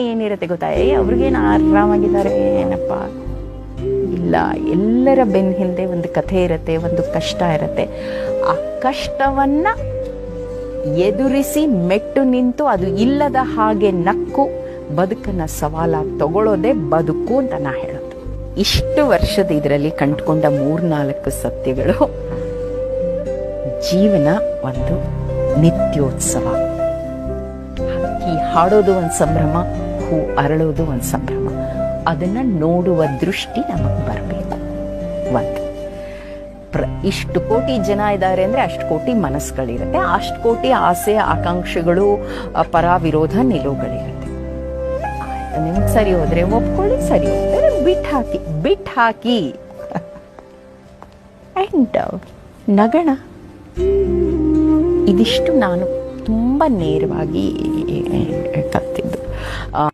ಏನಿರುತ್ತೆ ಗೊತ್ತಾ ಏ ಅವ್ರಿಗೇನು ಆರಾಮಾಗಿದ್ದಾರೆ, ಏನಪ್ಪ? ಇಲ್ಲ, ಎಲ್ಲರ ಬೆನ್ನ ಹಿಂದೆ ಒಂದು ಕಥೆ ಇರುತ್ತೆ, ಒಂದು ಕಷ್ಟ ಇರುತ್ತೆ. ಆ ಕಷ್ಟವನ್ನ ಎದುರಿಸಿ ಮೆಟ್ಟು ನಿಂತು ಅದು ಇಲ್ಲದ ಹಾಗೆ ನಕ್ಕು ಬದುಕನ್ನ ಸವಾಲಾಗಿ ತಗೊಳ್ಳೋದೇ ಬದುಕು ಅಂತ ನಾ ಹೇಳೋದು. ಇಷ್ಟು ವರ್ಷದ ಇದರಲ್ಲಿ ಕಂಡುಕೊಂಡ ಮೂರ್ನಾಲ್ಕು ಸತ್ಯಗಳು ಜೀವನ ಒಂದು ನಿತ್ಯೋತ್ಸವ. ಹಾಕಿ ಹಾಡೋದು ಒಂದು ಸಂಭ್ರಮ. ಹೂ ಅರಳೋದು ಒಂದು ಸಂಭ್ರಮ. ಅದನ್ನ ನೋಡುವ ದೃಷ್ಟಿ ನಮಗೆ ಬರಬೇಕು. ಒಂದು ಪ್ರ ಇಷ್ಟು ಕೋಟಿ ಜನ ಇದ್ದಾರೆ ಅಂದ್ರೆ ಅಷ್ಟು ಕೋಟಿ ಮನಸ್ಸುಗಳಿರುತ್ತೆ ಅಷ್ಟು ಕೋಟಿ ಆಸೆ ಆಕಾಂಕ್ಷೆಗಳು ಪರ ವಿರೋಧ ನಿಲುವುಗಳಿರುತ್ತೆ. ನಿಮ್ಗೆ ಸರಿ ಹೋದರೆ ಒಪ್ಕೊಳ್ಳಿ ಸರಿ ಹೋದ್ರೆ ಬಿಟ್ ಹಾಕಿ ಬಿಟ್ ಹಾಕಿ. ಆ್ಯಂಡ್ ನಗಣ. ಇದಿಷ್ಟು ನಾನು ತುಂಬ ನೇರವಾಗಿ ಕಲ್ತಿದ್ದು ಆ,